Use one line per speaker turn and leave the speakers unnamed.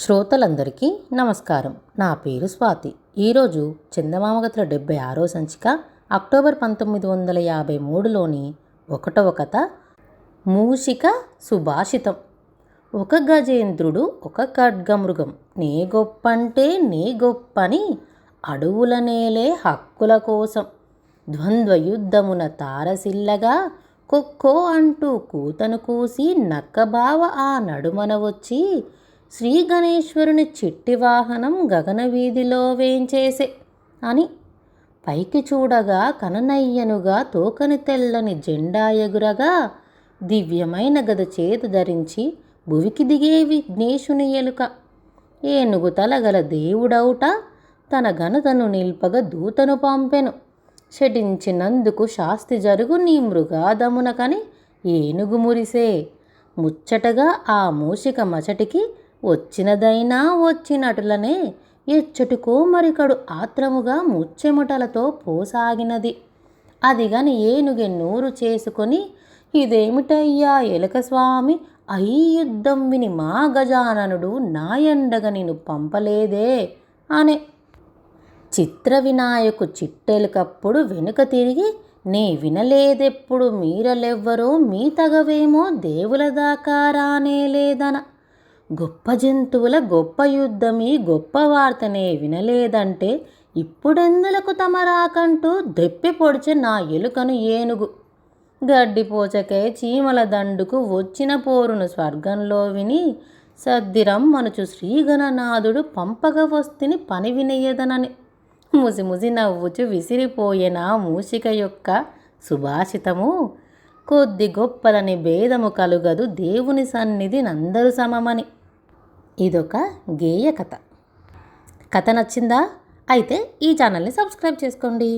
శ్రోతలందరికీ నమస్కారం. నా పేరు స్వాతి. ఈరోజు చందమామగతుల డెబ్బై ఆరో సంచిక అక్టోబర్ పంతొమ్మిది వందల యాభై మూడులోని ఒకటవ కథ మూషిక సుభాషితం. ఒక గజేంద్రుడు ఒక ఖడ్గమృగం. నే గొప్పంటే నీ గొప్పని అడవుల నేలే హక్కుల కోసం. ద్వంద్వ యుద్ధమున తారసిల్లగా కొక్కో అంటూ కూతను కూసి నక్కబావ ఆ నడుమన వచ్చి శ్రీ గణేశ్వరుని చిట్టి వాహనం గగనవీధిలో వేంచేసే అని పైకి చూడగా కననయ్యనుగా తోకని తెల్లని జెండా ఎగురగా దివ్యమైన గద చేత ధరించి భువికి దిగే విఘ్నేశుని ఎలుక. ఏనుగు తలగల దేవుడౌట తన ఘనతను నిల్పగ దూతను పంపెను. షటించినందుకు శాస్తి జరుగు నీ మృగాదమునకని ఏనుగు మురిసే. ముచ్చటగా ఆ మూషిక మచటికి వచ్చినదైనా వచ్చినటులనే ఎచ్చటికో మరికడు ఆత్రముగా ముచ్చెమటలతో పోసాగినది. అదిగని ఏనుగె నూరు చేసుకొని ఇదేమిటయ్యా ఎలక స్వామి అయి యుద్ధం విని మా గజాననుడు నాయండగ నిన్ను పంపలేదే అనే. చిత్ర వినాయకు చిట్టెలకప్పుడు వెనుక తిరిగి నే వినలేదెప్పుడు మీరలెవ్వరో మీ తగవేమో దేవుల దాకా రానే లేదన గొప్ప జంతువుల గొప్ప యుద్ధమీ గొప్ప వార్తనే వినలేదంటే ఇప్పుడెందులకు తమరాకంటూ దెప్పి పొడిచే నా ఎలుకను ఏనుగు. గడ్డిపోచకే చీమల దండుకు వచ్చిన పోరును స్వర్గంలో విని సద్దిరమ్మనుచు శ్రీగణనాథుడు పంపగ వస్తిని పని వినయ్యదనని ముసిముసి ముసి నవ్వుచు విసిరిపోయిన మూషిక యొక్క సుభాషితము? కొద్ది గొప్పలని భేదము కలుగదు దేవుని సన్నిధి నందరు సమమని. ఇదొక గేయ కథ కథ నచ్చిందా? అయితే ఈ ఛానల్ని సబ్స్క్రైబ్ చేసుకోండి.